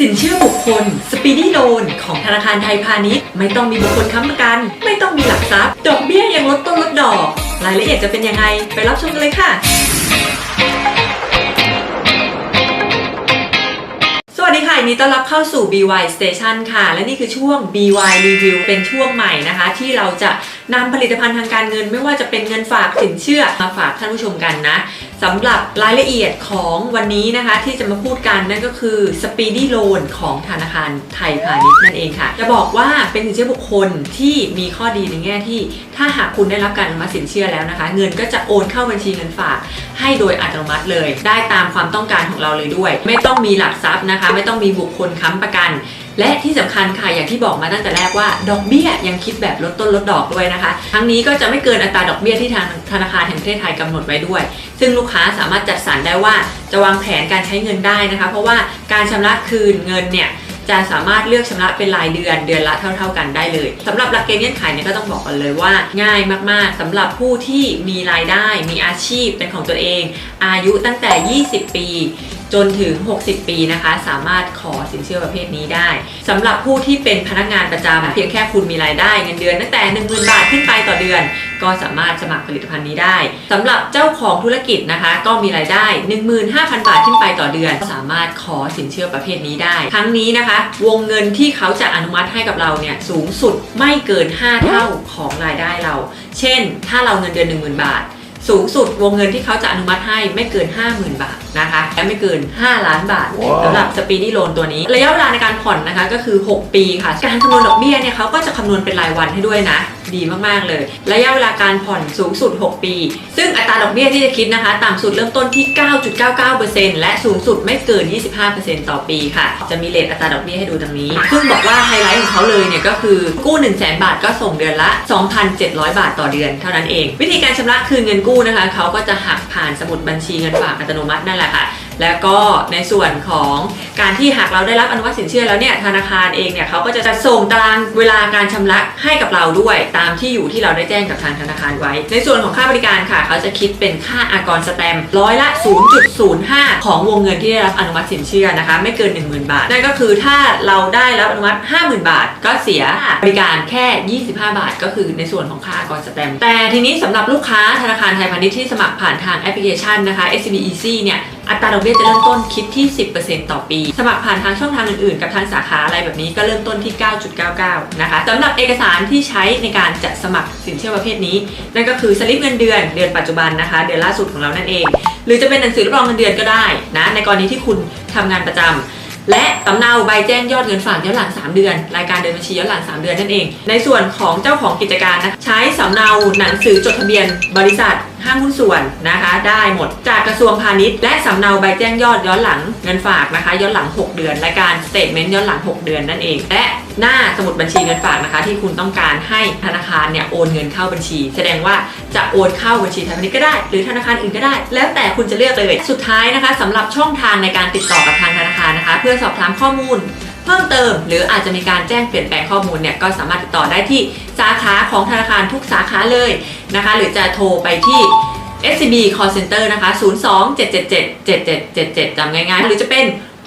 สินเชื่อบุคคล สปีด y ้โ n นของธนาคารไทยพาณิชย์ ไม่ต้องมีบุคคลค้ำประกัน ไม่ต้องมีหลักทรัพย์ ดอกเบี้ยยังลดต้นลดดอก รายละเอียดจะเป็นยังไง ไปรับชมกันเลยค่ะ สวัสดีค่ะยินดีต้อนรับเข้าสู่ BY Station ค่ะ และนี่คือช่วง BY Review เป็นช่วงใหม่นะคะ ที่เราจะนำผลิตภัณฑ์ทางการเงิน ไม่ว่าจะเป็นเงินฝากสินเชื่อมาฝากท่านผู้ชมกันนะ สำหรับรายละเอียดของวันนี้นะคะที่จะมาพูดกันนั่นก็คือ Speedy Loan ของธนาคารไทยพาณิชย์นั่นเองค่ะ จะบอกว่าเป็นสินเชื่อบุคคลที่มีข้อดีในแง่ที่ ถ้าหากคุณได้รับการอนุมัติสินเชื่อแล้วนะคะ เงินก็จะโอนเข้าบัญชีเงินฝาก ให้โดยอัตโนมัติเลย ได้ตามความต้องการของเราเลยด้วย ไม่ต้องมีหลักทรัพย์นะคะ ไม่ต้องมีบุคคลค้ำประกัน และที่สำคัญค่ะอย่างที่บอกมาตั้งแต่แรกว่า ดอกเบี้ยยังคิดแบบลดต้นลดดอกด้วยนะคะ ทั้งนี้ก็จะไม่เกินอัตราดอกเบี้ยที่ทางธนาคารแห่งประเทศไทยกำหนดไว้ด้วย ซึ่งลูกค้าสามารถจัดสรรได้ว่าจะวางแผนการใช้เงินได้นะคะ เพราะว่าการชำระคืนเงินเนี่ยจะสามารถเลือกชำระเป็นรายเดือนเดือนละเท่า ๆ กันได้เลยสำหรับหลักเกณฑ์เงื่อนไขเนี่ยก็ต้องบอกกันเลยว่า ง่ายมากๆสำหรับผู้ที่มีรายได้ มีอาชีพเป็นของตัวเอง อายุตั้งแต่ 20 ปีจนถึง 60 ปีนะคะ สามารถขอสินเชื่อประเภทนี้ได้สำหรับผู้ที่เป็นพนักงานประจำเพียงแค่คุณมีรายได้เงินเดือนตั้งแต่ 10,000 บาทขึ้นไปต่อเดือน ก็สามารถสมัครผลิตภัณฑ์นี้ได้สำหรับเจ้าของธุรกิจนะคะ ก็มีรายได้ 15,000 บาทขึ้นไปต่อเดือน สามารถขอสินเชื่อประเภทนี้ได้ ทั้งนี้นะคะ วงเงินที่เขาจะอนุมัติให้กับเราเนี่ยสูงสุดไม่เกิน 5 เท่าของรายได้เรา เช่น ถ้าเราเงินเดือน 10,000 บาท สูงสุดวงเงินที่เขาจะอนุมัติให้ไม่เกิน 50,000 บาทนะคะและไม่เกิน 5 ล้านบาทว้าวสำหรับ Speedy Loan ตัวนี้ ระยะเวลาในการผ่อนนะคะก็คือ 6 ปีค่ะ การคำนวณดอกเบี้ยเนี่ยเขาก็จะคำนวณเป็นรายวันให้ด้วยนะ ดีมาก ๆ เลย ระยะเวลาการผ่อนสูงสุด 6 ปี ซึ่งอัตราดอกเบี้ยที่จะคิดนะคะ ต่ำสุดเริ่มต้นที่ 9.99%และสูงสุดไม่เกิน 25%ต่อปีค่ะ จะมีเลทอัตราดอกเบี้ยให้ดูดังนี้ ซึ่งบอกว่าไฮไลท์ของเขาเลยเนี่ยก็คือกู้ 1 0 0 0 0แบาทก็ส่งเดือนละ 2,700 บาทต่อเดือนเท่านั้นเอง วิธีการชำระคืนเงินกู้นะคะเขาก็จะหักผ่านสมุดบัญชีเงินฝากอัตโนมัตินั่นแหละค่ะ แล้วก็ในส่วนของการที่หากเราได้รับอนุมัติสินเชื่อแล้วเนี่ยธนาคารเองเนี่ยเขาก็จะจัดส่งตารางเวลาการชำระให้กับเราด้วยตามที่อยู่ที่เราได้แจ้งกับทางธนาคารไว้ ในส่วนของค่าบริการค่ะ เขาจะคิดเป็นค่าอากรสแตมร้อยละ 0.05 ของวงเงินที่ได้รับอนุมัติสินเชื่อนะคะ ไม่เกิน 10,000 บาท นั่นก็คือถ้าเราได้รับอนุมัติ 50,000 บาท ก็เสียบริการแค่ 25 บาท ก็คือในส่วนของค่าอากรสแตมแต่ทีนี้สำหรับลูกค้าธนาคารไทยพาณิชย์ที่สมัครผ่านทางแอปพลิเคชันนะคะ SCB Easy เนี่ย อัตราดอกเบี้ยจะเริ่มต้นคิดที่ 10%ต่อปี สมัครผ่านทางช่องทางอื่นๆ กับทางสาขาอะไรแบบนี้ก็เริ่มต้นที่ 9.99 นะคะสำหรับเอกสารที่ใช้ในการจะสมัครสินเชื่อประเภทนี้ นั่นก็คือสลิปเงินเดือนเดือนปัจจุบันนะคะ เดือนล่าสุดของเรานั่นเอง หรือจะเป็นหนังสือรับรองเงินเดือนก็ได้นะในกรณีที่คุณทำงานประจำและสำเนาใบแจ้งยอดเงินฝากย้อนหลัง 3 เดือน รายการเดินบัญชีย้อนหลัง 3 เดือนนั่นเอง ในส่วนของเจ้าของกิจการนะใช้สำเนาหนังสือจดทะเบียนบริษัท ห้างหุ้นส่วนนะคะ ได้หมดจากกระทรวงพาณิชย์ และสำเนาใบแจ้งยอดย้อนหลังเงินฝากนะคะ ย้อนหลัง 6 เดือนรายการสเตทเมนต์ย้อนหลัง 6 เดือนนั่นเอง และหน้าสมุดบัญชีเงินฝากนะคะ ที่คุณต้องการให้ธนาคารเนี่ยโอนเงินเข้าบัญชี แสดงว่าจะโอนเข้าบัญชีไทยพาณิชย์ก็ได้ หรือธนาคารอื่นก็ได้ แล้วแต่คุณจะเลือกเลยสุดท้ายนะคะสำหรับช่องทางในการติดต่อกับทางธนาคารนะคะ เพื่อสอบถามข้อมูลเพิ่มเติม หรืออาจจะมีการแจ้งเปลี่ยนแปลงข้อมูลเนี่ยก็สามารถติดต่อได้ที่สาขาของธนาคารทุกสาขาเลย นะคะ หรือจะโทรไปที่ SCB Call Center นะคะ 02 777 7777จำง่ายๆ หรือจะเป็น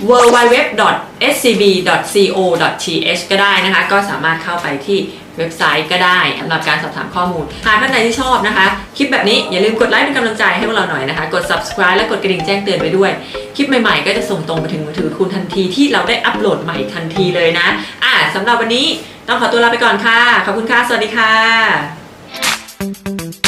www.scb.co.th ก็ได้นะคะ ก็สามารถเข้าไปที่เว็บไซต์ก็ได้สำหรับการสอบถามข้อมูล หากท่านใดที่ชอบนะคะ คลิปแบบนี้อย่าลืมกดไลค์เป็นกำลังใจให้พวกเราหน่อยนะคะ กด subscribe และกดกระดิ่งแจ้งเตือนไปด้วย คลิปใหม่ๆ ก็จะส่งตรงไปถึงมือถือคุณทันทีที่เราได้อัปโหลดใหม่ทันทีเลยนะ อะสำหรับวันนี้ต้องขอตัวลาไปก่อนค่ะ ขอบคุณค่ะ สวัสดีค่ะ Thank you.